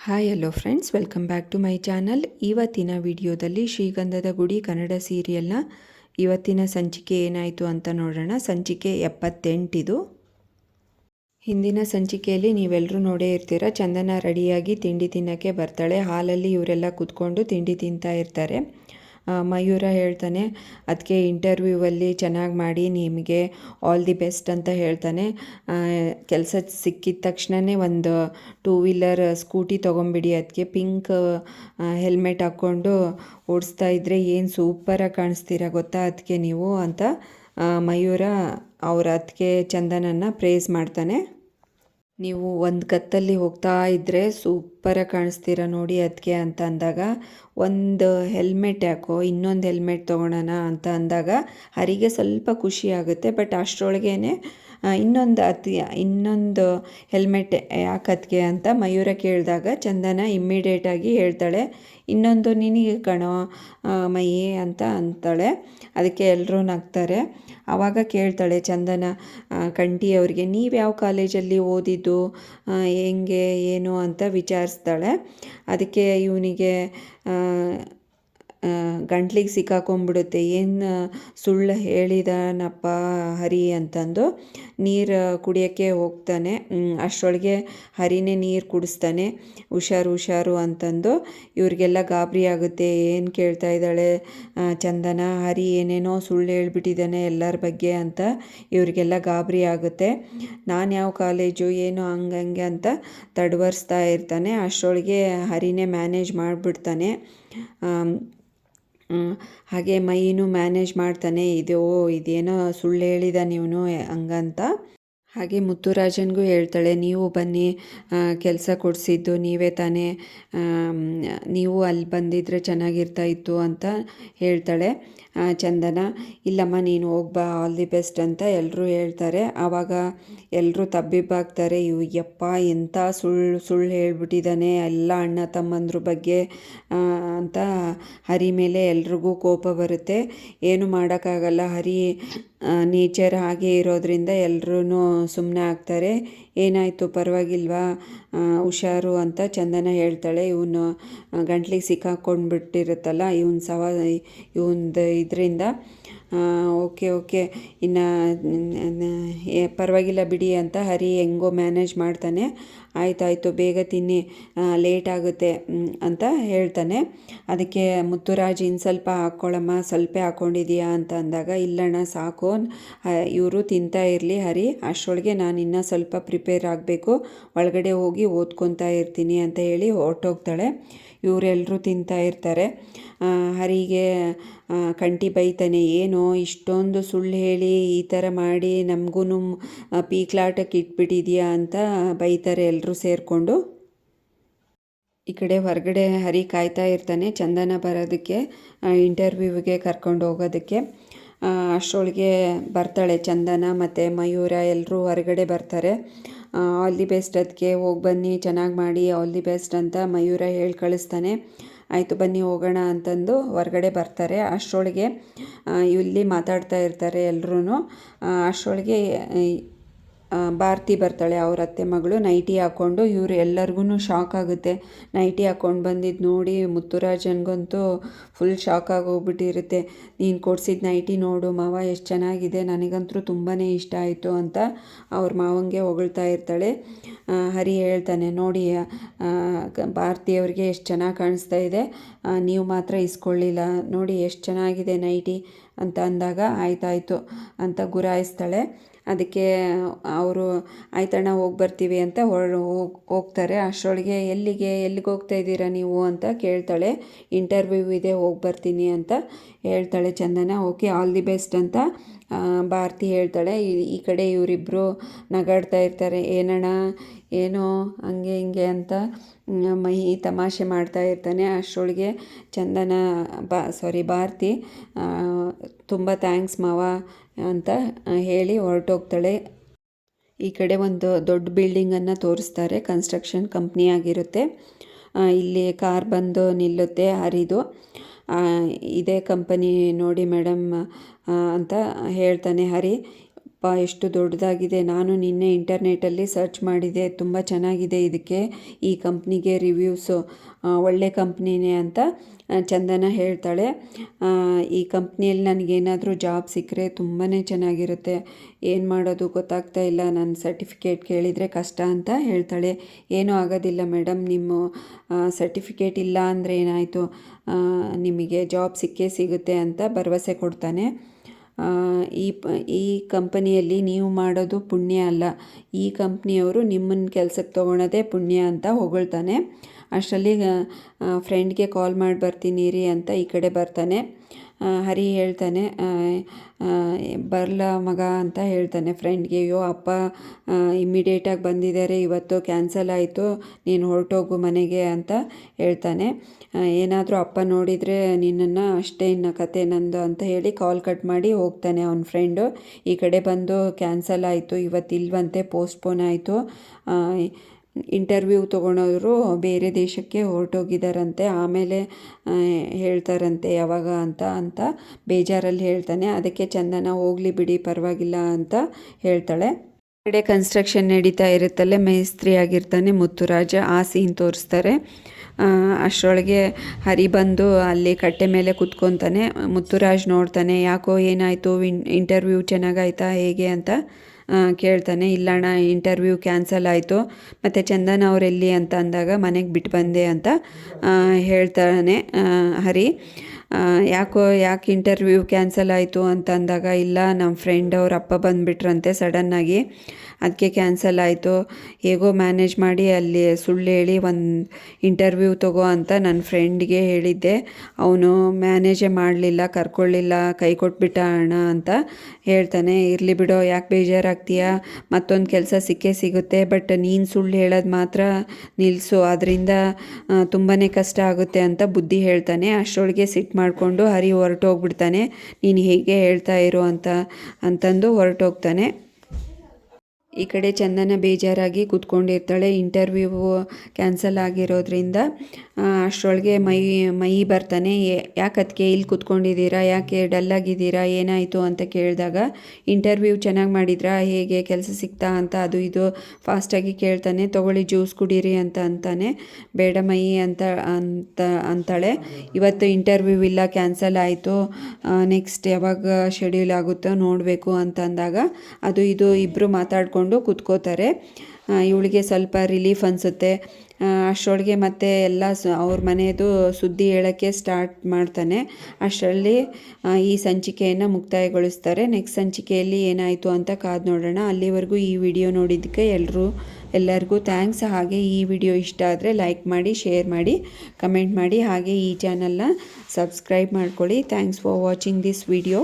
Hi hello friends welcome back to my channel ಇವತ್ತಿನ ವಿಡಿಯೋದಲ್ಲಿ ಶ್ರೀಗಂಧದ ಗುಡಿ ಕನ್ನಡ ಸೀರಿಯಲ್ನ ಇವತ್ತಿನ ಸಂಚಿಕೆ ಏನಾಯಿತು ಅಂತ ನೋಡೋಣ. ಸಂಚಿಕೆ ಎಪ್ಪತ್ತೆಂಟಿದು. ಹಿಂದಿನ ಸಂಚಿಕೆಯಲ್ಲಿ ನೀವೆಲ್ಲರೂ ನೋಡೇ ಇರ್ತೀರ. ಚಂದನ ರೆಡಿಯಾಗಿ ತಿಂಡಿ ತಿನ್ನೋಕ್ಕೆ ಬರ್ತಾಳೆ. ಹಾಲಲ್ಲಿ ಇವರೆಲ್ಲ ಕೂತ್ಕೊಂಡು ತಿಂಡಿ ತಿಂತಾ ಇರ್ತಾರೆ. ಮಯೂರ ಹೇಳ್ತಾನೆ ಅದಕ್ಕೆ ಇಂಟರ್ವ್ಯೂವಲ್ಲಿ ಚೆನ್ನಾಗಿ ಮಾಡಿ, ನಿಮಗೆ ಆಲ್ ದಿ ಬೆಸ್ಟ್ ಅಂತ ಹೇಳ್ತಾನೆ. ಕೆಲಸ ಸಿಕ್ಕಿದ ತಕ್ಷಣವೇ ಒಂದು ಟೂ ವೀಲರ್ ಸ್ಕೂಟಿ ತೊಗೊಂಬಿಡಿ ಅದಕ್ಕೆ ಪಿಂಕ್ ಹೆಲ್ಮೆಟ್ ಹಾಕ್ಕೊಂಡು ಓಡಿಸ್ತಾ ಇದ್ದರೆ ಏನು ಸೂಪರಾಗಿ ಕಾಣಿಸ್ತೀರ ಗೊತ್ತಾ? ಅದಕ್ಕೆ ನೀವು ಅಂತ ಮಯೂರ ಅವ್ರ ಅದಕ್ಕೆ ಚಂದನನ್ನು ಪ್ರೇಸ್ ಮಾಡ್ತಾನೆ. ನೀವು ಒಂದು ಕತ್ತಲ್ಲಿ ಹೋಗ್ತಾ ಇದ್ದರೆ ಸೂಪರಾಗಿ ಕಾಣಿಸ್ತೀರ ನೋಡಿ ಅದಕ್ಕೆ ಅಂತ ಅಂದಾಗ, ಒಂದು ಹೆಲ್ಮೆಟ್ ಯಾಕೋ, ಇನ್ನೊಂದು ಹೆಲ್ಮೆಟ್ ತೊಗೊಳೋಣ ಅಂತ ಅಂದಾಗ ಹರಿಗೆ ಸ್ವಲ್ಪ ಖುಷಿ ಆಗುತ್ತೆ. ಬಟ್ ಅಷ್ಟರೊಳಗೇನೆ ಇನ್ನೊಂದು ಅತಿ, ಇನ್ನೊಂದು ಹೆಲ್ಮೆಟ್ ಯಾಕೆ ಅದಕ್ಕೆ ಅಂತ ಮಯೂರ ಕೇಳಿದಾಗ ಚಂದನ ಇಮ್ಮಿಡಿಯೇಟಾಗಿ ಹೇಳ್ತಾಳೆ, ಇನ್ನೊಂದು ನಿನಗೆ ಕಣೋ ಮಯಿ ಅಂತ ಅಂತಾಳೆ. ಅದಕ್ಕೆ ಎಲ್ಲರೂ ನಗ್ತಾರೆ. ಆವಾಗ ಕೇಳ್ತಾಳೆ ಚಂದನ ಕಂಠಿ ಅವ್ರಿಗೆ ನೀವು ಯಾವ ಕಾಲೇಜಲ್ಲಿ ಓದಿದ್ದು ಹೆಂಗೆ, ಏನು ಅಂತ ವಿಚಾರಿಸ್ತಾಳೆ ಅದಕ್ಕೆ ಇವನಿಗೆ ಗಂಟ್ಲಿಗೆ ಸಿಕ್ಕಾಕೊಂಡ್ಬಿಡುತ್ತೆ ಏನು ಸುಳ್ಳು ಹೇಳಿದಾನಪ್ಪ ಹರಿ ಅಂತಂದು ನೀರು ಕುಡಿಯೋಕ್ಕೆ ಹೋಗ್ತಾನೆ. ಅಷ್ಟರೊಳಗೆ ಹರಿನೇ ನೀರು ಕುಡಿಸ್ತಾನೆ. ಹುಷಾರು ಹುಷಾರು ಅಂತಂದು ಇವ್ರಿಗೆಲ್ಲ ಗಾಬರಿ ಆಗುತ್ತೆ. ಏನು ಕೇಳ್ತಾ ಇದ್ದಾಳೆ ಚಂದನ? ಹರಿ ಏನೇನೋ ಸುಳ್ಳು ಹೇಳ್ಬಿಟ್ಟಿದ್ದಾನೆ ಎಲ್ಲರ ಬಗ್ಗೆ ಅಂತ ಇವರಿಗೆಲ್ಲ ಗಾಬರಿ ಆಗುತ್ತೆ. ನಾನು ಯಾವ ಕಾಲೇಜು, ಏನು ಹಂಗಂಗೆ ಅಂತ ತಡವರಿಸ್ತಾ ಇರ್ತಾನೆ. ಅಷ್ಟರೊಳಗೆ ಹರಿನೇ ಮ್ಯಾನೇಜ್ ಮಾಡಿಬಿಡ್ತಾನೆ. ಹಾಗೆ ಮೈನು ಮ್ಯಾನೇಜ್ ಮಾಡ್ತಾನೆ, ಇದು ಓ, ಇದೇನೋ ಸುಳ್ಳು ಹೇಳಿದ ನೀವು ಹಂಗಂತ. ಹಾಗೆ ಮುತ್ತುರಾಜನ್ಗೂ ಹೇಳ್ತಾಳೆ, ನೀವು ಬನ್ನಿ ಕೆಲಸ ಕೊಡಿಸಿದ್ದು ನೀವೇ ತಾನೇ ನೀವು ಅಲ್ಲಿ ಬಂದಿದ್ದರೆ ಚೆನ್ನಾಗಿರ್ತಾ ಇತ್ತು ಅಂತ ಹೇಳ್ತಾಳೆ ಚಂದನ. ಇಲ್ಲಮ್ಮ, ನೀನು ಹೋಗ್ಬಾ ಆಲ್ ದಿ ಬೆಸ್ಟ್ ಅಂತ ಎಲ್ಲರೂ ಹೇಳ್ತಾರೆ. ಆವಾಗ ಎಲ್ಲರೂ ತಬ್ಬಿಬ್ಬಾಗ್ತಾರೆ, ಇವು, ಯಪ್ಪ ಎಂಥ ಸುಳ್ಳು ಸುಳ್ಳು ಹೇಳ್ಬಿಟ್ಟಿದ್ದಾನೆ ಎಲ್ಲ ಅಣ್ಣ ತಮ್ಮಂದ್ರ ಬಗ್ಗೆ ಅಂತ ಹರಿ ಮೇಲೆ ಎಲ್ರಿಗೂ ಕೋಪ ಬರುತ್ತೆ. ಏನು ಮಾಡೋಕ್ಕಾಗಲ್ಲ ಹರಿ ನೇಚರ್ ಹಾಗೆ ಇರೋದ್ರಿಂದ ಎಲ್ಲರೂ ಸುಮ್ಮನೆ ಆಗ್ತಾರೆ. ಏನಾಯಿತು, ಪರವಾಗಿಲ್ವಾ? ಹುಷಾರು ಅಂತ ಚಂದನ ಹೇಳ್ತಾಳೆ. ಇವನು ಗಂಟ್ಲಿಗೆ ಸಿಕ್ಕಾಕೊಂಡ್ಬಿಟ್ಟಿರುತ್ತಲ್ಲ, ಇವನ್ ಸವ ಇವಂದು ಇದರಿಂದ. Okay okay. ಇನ್ನು ಪರವಾಗಿಲ್ಲ ಬಿಡಿ ಅಂತ ಹರಿ ಹೆಂಗೋ ಮ್ಯಾನೇಜ್ ಮಾಡ್ತಾನೆ. ಆಯ್ತಾಯ್ತು, ಬೇಗ ತಿನ್ನಿ ಲೇಟ್ ಆಗುತ್ತೆ ಅಂತ ಹೇಳ್ತಾನೆ. ಅದಕ್ಕೆ ಮುತ್ತುರಾಜ್ ಇನ್ನು ಸ್ವಲ್ಪ ಹಾಕ್ಕೊಳ್ಳಮ್ಮ ಸ್ವಲ್ಪ ಹಾಕ್ಕೊಂಡಿದೀಯಾ ಅಂತ ಅಂದಾಗ, ಇಲ್ಲಣ್ಣ, ಸಾಕು. ಇವರು ತಿಂತಾ ಇರಲಿ ಹರಿ, ಅಷ್ಟರೊಳಗೆ ನಾನು ಇನ್ನೂ ಸ್ವಲ್ಪ ಪ್ರಿಪೇರ್ ಆಗಬೇಕು. ಒಳಗಡೆ ಹೋಗಿ ಓದ್ಕೊತಾ ಇರ್ತೀನಿ ಅಂತ ಹೇಳಿ ಹೊರಟೋಗ್ತಾಳೆ. ಇವರೆಲ್ಲರೂ ತಿಂತಾ ಇರ್ತಾರೆ. ಹರಿಗೆ ಕಂಟಿ ಬೈತಾನೆ, ಏನೋ ಇಷ್ಟೊಂದು ಸುಳ್ಳು ಹೇಳಿ ಈ ಥರ ಮಾಡಿ ನಮಗೂ ಪೀಕ್ಲಾಟಕ್ಕೆ ಇಟ್ಬಿಟ್ಟಿದ್ಯಾ? ಅಂತ ಬೈತಾರೆ ಎಲ್ಲರೂ ಸೇರಿಕೊಂಡು. ಈ ಕಡೆ ಹೊರಗಡೆ ಹರಿ ಕಾಯ್ತಾ ಇರ್ತಾನೆ ಚಂದನ ಬರೋದಕ್ಕೆ ಇಂಟರ್ವ್ಯೂವಿಗೆ ಕರ್ಕೊಂಡು ಹೋಗೋದಕ್ಕೆ. ಅಷ್ಟರೊಳಗೆ ಬರ್ತಾಳೆ ಚಂದನ ಮತ್ತು ಮಯೂರ ಎಲ್ಲರೂ ಹೊರಗಡೆ ಬರ್ತಾರೆ. ಆಲ್ ದಿ ಬೆಸ್ಟ್ ಅದಕ್ಕೆ ಹೋಗಿ ಬನ್ನಿ, ಚೆನ್ನಾಗಿ ಮಾಡಿ ಆಲ್ ದಿ ಬೆಸ್ಟ್ ಅಂತ ಮಯೂರ ಹೇಳಿ ಕಳಿಸ್ತಾನೆ. ಆಯಿತು, ಬನ್ನಿ ಹೋಗೋಣ ಅಂತಂದು ಹೊರಗಡೆ ಬರ್ತಾರೆ. ಅಷ್ಟರೊಳಗೆ ಇಲ್ಲಿ ಮಾತಾಡ್ತಾ ಇರ್ತಾರೆ ಎಲ್ಲರೂ ಅಷ್ಟರೊಳಗೆ ಭಾರತಿ ಬರ್ತಾಳೆ, ಅವ್ರ ಅತ್ತೆ ಮಗಳು ನೈಟಿ ಹಾಕ್ಕೊಂಡು ಇವರು ಎಲ್ಲರಿಗೂ ಶಾಕ್ ಆಗುತ್ತೆ. ನೈಟಿ ಹಾಕ್ಕೊಂಡು ಬಂದಿದ್ದು ನೋಡಿ ಮುತ್ತುರಾಜನ್ಗಂತೂ ಫುಲ್ ಶಾಕ್ ಆಗೋಗ್ಬಿಟ್ಟಿರುತ್ತೆ. ನೀನು ಕೊಡ್ಸಿದ ನೈಟಿ ನೋಡು ಮಾವ, ಎಷ್ಟು ಚೆನ್ನಾಗಿದೆ ನನಗಂತೂ ತುಂಬಾ ಇಷ್ಟ ಆಯಿತು ಅಂತ ಅವ್ರ ಮಾವಂಗೆ ಹೊಗಳ್ತಾ ಇರ್ತಾಳೆ. ಹರಿ ಹೇಳ್ತಾನೆ, ನೋಡಿ ಭಾರತಿಯವ್ರಿಗೆ ಎಷ್ಟು ಚೆನ್ನಾಗಿ ಕಾಣಿಸ್ತಾ ಇದೆ. ನೀವು ಮಾತ್ರ ಇಸ್ಕೊಳ್ಳಿಲ್ಲ. ನೋಡಿ, ಎಷ್ಟು ಚೆನ್ನಾಗಿದೆ ನೈಟಿ. ಅಂತ ಅಂದಾಗ, ಆಯ್ತಾಯಿತು. ಅಂತ ಗುರಾಯಿಸ್ತಾಳೆ. ಅದಕ್ಕೆ ಅವರು ಆಯ್ತಣ್ಣ ಹೋಗಿ ಬರ್ತೀವಿ ಅಂತ ಹೊರ ಹೋಗ್, ಹೋಗ್ತಾರೆ. ಅಷ್ಟರೊಳಗೆ, ಎಲ್ಲಿಗೆ ಎಲ್ಲಿಗೆ ಹೋಗ್ತಾ ಇದ್ದೀರಾ ನೀವು? ಅಂತ ಕೇಳ್ತಾಳೆ. ಇಂಟರ್ವ್ಯೂ ಇದೆ, ಹೋಗಿ ಬರ್ತೀನಿ ಅಂತ ಹೇಳ್ತಾಳೆ Chandana. Okay all the best ಅಂತ ಭಾರತಿ ಹೇಳ್ತಾಳೆ ಈ- ಕಡೆ ಇವರಿಬ್ಬರು ನಗಾಡ್ತಾ ಇರ್ತಾರೆ ಏನಣ್ಣ ಏನೋ ಹಂಗೆ ಹಿಂಗೆ ಅಂತ ಮ್, ತಮಾಷೆ ಮಾಡ್ತಾ ಇರ್ತಾನೆ. ಅಷ್ಟರೊಳಗೆ ಚಂದನ ಬಾ ಸಾರಿ ಭಾರತಿ ತುಂಬ ಥ್ಯಾಂಕ್ಸ್ ಮಾವ ಅಂತ ಹೇಳಿ ಹೊರಟೋಗ್ತಾಳೆ. ಈ ಕಡೆ ಒಂದು ದೊಡ್ಡ ಬಿಲ್ಡಿಂಗನ್ನು ತೋರಿಸ್ತಾರೆ ಕನ್ಸ್ಟ್ರಕ್ಷನ್ ಕಂಪ್ನಿ ಆಗಿರುತ್ತೆ. ಇಲ್ಲಿ ಕಾರ್ ಬಂದು ನಿಲ್ಲುತ್ತೆ ಹರಿದು. ಇದೇ ಕಂಪನಿ ನೋಡಿ ಮೇಡಮ್ ಅಂತ ಹೇಳ್ತಾನೆ ಹರಿ. ಅಪ್ಪ, ಎಷ್ಟು ದೊಡ್ಡದಾಗಿದೆ. ನಾನು ನಿನ್ನೆ ಇಂಟರ್ನೆಟಲ್ಲಿ ಸರ್ಚ್ ಮಾಡಿದೆ. ತುಂಬ ಚೆನ್ನಾಗಿದೆ ಇದಕ್ಕೆ. ಈ ಕಂಪ್ನಿಗೆ ರಿವ್ಯೂಸು ಒಳ್ಳೆ ಕಂಪ್ನಿನೇ ಅಂತ ಚಂದನ ಹೇಳ್ತಾಳೆ. ಈ ಕಂಪ್ನಿಯಲ್ಲಿ ನನಗೇನಾದರೂ ಜಾಬ್ ಸಿಕ್ಕರೆ ತುಂಬಾ ಚೆನ್ನಾಗಿರುತ್ತೆ. ಏನು ಮಾಡೋದು ಗೊತ್ತಾಗ್ತಾ ಇಲ್ಲ. ನನ್ನ ಸರ್ಟಿಫಿಕೇಟ್ ಕೇಳಿದರೆ ಕಷ್ಟ ಅಂತ ಹೇಳ್ತಾಳೆ. ಏನೂ ಆಗೋದಿಲ್ಲ ಮೇಡಮ್. ನಿಮ್ಮ ಸರ್ಟಿಫಿಕೇಟ್ ಇಲ್ಲ ಅಂದರೆ ಏನಾಯಿತು? ನಿಮಗೆ ಜಾಬ್ ಸಿಕ್ಕೇ ಸಿಗುತ್ತೆ ಅಂತ ಭರವಸೆ ಕೊಡ್ತಾನೆ. ಈ ಪ, ಈ ಕಂಪನಿಯಲ್ಲಿ ನೀವು ಮಾಡೋದು ಪುಣ್ಯ ಅಲ್ಲ. ಈ ಕಂಪ್ನಿಯವರು ನಿಮ್ಮನ್ನು ಕೆಲಸಕ್ಕೆ ತೊಗೊಳೋದೇ ಪುಣ್ಯ ಅಂತ ಹೊಗಳ್ತಾನೆ. ಅಷ್ಟರಲ್ಲಿ ಫ್ರೆಂಡ್ಗೆ ಕಾಲ್ ಮಾಡಿ ಬರ್ತೀನಿ ರೀ ಅಂತ ಈ ಕಡೆ ಬರ್ತಾನೆ. ಹರಿ ಹೇಳ್ತಾನೆ ಬರ್ಲ ಮಗ ಅಂತ ಹೇಳ್ತಾನೆ ಫ್ರೆಂಡ್ಗೆ ಅಯ್ಯೋ ಅಪ್ಪ ಇಮ್ಮಿಡಿಯೇಟಾಗಿ ಬಂದಿದ್ದಾರೆ, ಇವತ್ತು ಕ್ಯಾನ್ಸಲ್ ಆಯಿತು, ನೀನು ಹೊರಟೋಗು ಮನೆಗೆ ಅಂತ ಹೇಳ್ತಾನೆ. ಏನಾದರೂ ಅಪ್ಪ ನೋಡಿದರೆ ನಿನ್ನನ್ನು ಅಷ್ಟೇ ಇನ್ನು ಕತೆ ನಂದು ಅಂತ ಹೇಳಿ ಕಾಲ್ ಕಟ್ ಮಾಡಿ ಹೋಗ್ತಾನೆ ಅವನ ಫ್ರೆಂಡು ಈ ಕಡೆ ಬಂದು ಕ್ಯಾನ್ಸಲ್ ಆಯಿತು, ಇವತ್ತು ಇಲ್ವಂತೆ ಪೋಸ್ಟ್ಪೋನ್ ಆಯಿತು. ಇಂಟರ್ವ್ಯೂ ತೊಗೊಳೋರು ಬೇರೆ ದೇಶಕ್ಕೆ ಹೊರಟೋಗಿದ್ದಾರಂತೆ ಆಮೇಲೆ ಹೇಳ್ತಾರಂತೆ ಯಾವಾಗ ಅಂತ ಅಂತ ಬೇಜಾರಲ್ಲಿ ಹೇಳ್ತಾನೆ. ಅದಕ್ಕೆ ಚಂದನ ಹೋಗಲಿ ಬಿಡಿ, ಪರವಾಗಿಲ್ಲ ಅಂತ ಹೇಳ್ತಾಳೆ. ಕಡೆ ಕನ್ಸ್ಟ್ರಕ್ಷನ್ ನಡೀತಾ ಇರುತ್ತಲ್ಲೇ, ಮೇಸ್ತ್ರಿ ಆಗಿರ್ತಾನೆ ಮುತ್ತುರಾಜ, ಆ ಸೀನ್ ತೋರಿಸ್ತಾರೆ. ಅಷ್ಟರೊಳಗೆ ಹರಿ ಬಂದು ಅಲ್ಲಿ ಕಟ್ಟೆ ಮೇಲೆ ಕುತ್ಕೊತಾನೆ. ಮುತ್ತುರಾಜ್ ನೋಡ್ತಾನೆ, ಯಾಕೋ ಏನಾಯಿತು ಇಂಟರ್ವ್ಯೂ ಚೆನ್ನಾಗಾಯ್ತಾ ಹೇಗೆ ಅಂತ. ಕೇಳ್ತಾನೆ, ಇಲ್ಲಣ್ಣ ಇಂಟರ್ವ್ಯೂ ಕ್ಯಾನ್ಸಲ್ ಆಯಿತು. ಮತ್ತು ಚಂದನ್ ಅವರೆಲ್ಲಿ ಅಂತ ಅಂದಾಗ ಮನೆಗೆ ಬಿಟ್ಟು ಬಂದೆ ಅಂತ ಹೇಳ್ತಾನೆ ಹರಿ. ಯಾಕೋ, ಯಾಕೆ ಇಂಟರ್ವ್ಯೂ ಕ್ಯಾನ್ಸಲ್ ಆಯಿತು ಅಂತ ಅಂದಾಗ, ಇಲ್ಲ ನಮ್ಮ ಫ್ರೆಂಡ್ ಅವ್ರ ಅಪ್ಪ ಬಂದುಬಿಟ್ರಂತೆ ಸಡನ್ನಾಗಿ ಅದಕ್ಕೆ ಕ್ಯಾನ್ಸಲ್ ಆಯಿತು. ಹೇಗೋ ಮ್ಯಾನೇಜ್ ಮಾಡಿ ಅಲ್ಲಿ ಸುಳ್ಳು ಹೇಳಿ ಒಂದು ಇಂಟರ್ವ್ಯೂ ತಗೋ ಅಂತ ನನ್ನ ಫ್ರೆಂಡ್ಗೆ ಹೇಳಿದ್ದೆ. ಅವನು ಮ್ಯಾನೇಜೇ ಮಾಡಲಿಲ್ಲ, ಕರ್ಕೊಳ್ಳಿಲ್ಲ, ಕೈ ಕೊಟ್ಬಿಟ್ಟ ಅಣ್ಣ ಅಂತ. ಹೇಳ್ತಾನೆ, ಇರಲಿ ಬಿಡೋ, ಯಾಕೆ ಬೇಜಾರಾಗ್ತೀಯ? ಮತ್ತೊಂದು ಕೆಲಸ ಸಿಕ್ಕೇ ಸಿಗುತ್ತೆ, ಬಟ್ ನೀನು ಸುಳ್ಳು ಹೇಳೋದು ಮಾತ್ರ ನಿಲ್ಲಿಸು ಅದರಿಂದ ತುಂಬಾ ಕಷ್ಟ ಆಗುತ್ತೆ ಅಂತ ಬುದ್ಧಿ ಹೇಳ್ತಾನೆ. ಅಷ್ಟರೊಳಗೆ ಸಿಟ್ಟು ಮಾಡಿಕೊಂಡು ಹರಿ ಹೊರಟೋಗ್ಬಿಡ್ತಾನೆ. ನೀನು ಹೇಗೆ ಹೇಳ್ತಾ ಇರೋ ಅಂತ, ಅಂತಂದು ಹೊರಟೋಗ್ತಾನೆ. ಈ ಕಡೆ ಚಂದನ ಬೇಜಾರಾಗಿ ಕೂತ್ಕೊಂಡಿರ್ತಾಳೆ. ಇಂಟರ್ವ್ಯೂ ಕ್ಯಾನ್ಸಲ್ ಆಗಿರೋದ್ರಿಂದ ಅಷ್ಟರೊಳಗೆ ಮೈ ಮೈ ಬರ್ತಾನೆ. ಯಾಕೆ ಅದಕ್ಕೆ ಇಲ್ಲಿ ಕೂತ್ಕೊಂಡಿದ್ದೀರಾ? ಯಾಕೆ ಡಲ್ಲಾಗಿದ್ದೀರಾ? ಏನಾಯಿತು? ಅಂತ ಕೇಳಿದಾಗ, ಇಂಟರ್ವ್ಯೂ ಚೆನ್ನಾಗಿ ಮಾಡಿದ್ರಾ? ಹೇಗೆ ಕೆಲಸ ಸಿಗ್ತಾ ಅಂತ ಅದು ಇದು ಫಾಸ್ಟಾಗಿ ಕೇಳ್ತಾನೆ. ತಗೊಳ್ಳಿ, ಜ್ಯೂಸ್ ಕುಡೀರಿ ಅಂತ ಅಂತಾನೆ. ಬೇಡ ಮೈ ಅಂತ ಅಂತ, ಅಂತಾಳೆ. ಇವತ್ತು ಇಂಟರ್ವ್ಯೂ ಇಲ್ಲ, ಕ್ಯಾನ್ಸಲ್ ಆಯಿತು. ನೆಕ್ಸ್ಟ್ ಯಾವಾಗ ಶೆಡ್ಯೂಲ್ ಆಗುತ್ತೋ ನೋಡಬೇಕು ಅಂತ ಅಂದಾಗ, ಅದು ಇದು ಇಬ್ಬರು ಮಾತಾಡಿಕೊಂಡು ಕೂತ್ಕೋತಾರೆ. ಇವಳಿಗೆ ಸ್ವಲ್ಪ ರಿಲೀಫ್ ಅನಿಸುತ್ತೆ. ಅಷ್ಟರೊಳಗೆ ಮತ್ತೆ ಎಲ್ಲ ಸ, ಅವ್ರ ಮನೆಯದು ಸುದ್ದಿ ಹೇಳೋಕ್ಕೆ ಸ್ಟಾರ್ಟ್ ಮಾಡ್ತಾನೆ. ಅಷ್ಟರಲ್ಲಿ ಈ ಸಂಚಿಕೆಯನ್ನು ಮುಕ್ತಾಯಗೊಳಿಸ್ತಾರೆ. ನೆಕ್ಸ್ಟ್ ಸಂಚಿಕೆಯಲ್ಲಿ ಏನಾಯಿತು ಅಂತ ಕಾದು ನೋಡೋಣ. ಅಲ್ಲಿವರೆಗೂ ಈ ವಿಡಿಯೋ ನೋಡಿದ್ದಕ್ಕೆ ಎಲ್ಲರೂ ಎಲ್ಲರಿಗೂ ಥ್ಯಾಂಕ್ಸ್ ಹಾಗೆ ಈ ವಿಡಿಯೋ ಇಷ್ಟ ಆದರೆ ಲೈಕ್ ಮಾಡಿ ಶೇರ್ ಮಾಡಿ ಕಮೆಂಟ್ ಮಾಡಿ. ಹಾಗೆ ಈ ಚಾನಲ್ನ ಸಬ್ಸ್ಕ್ರೈಬ್ ಮಾಡ್ಕೊಳ್ಳಿ. Thanks for watching this video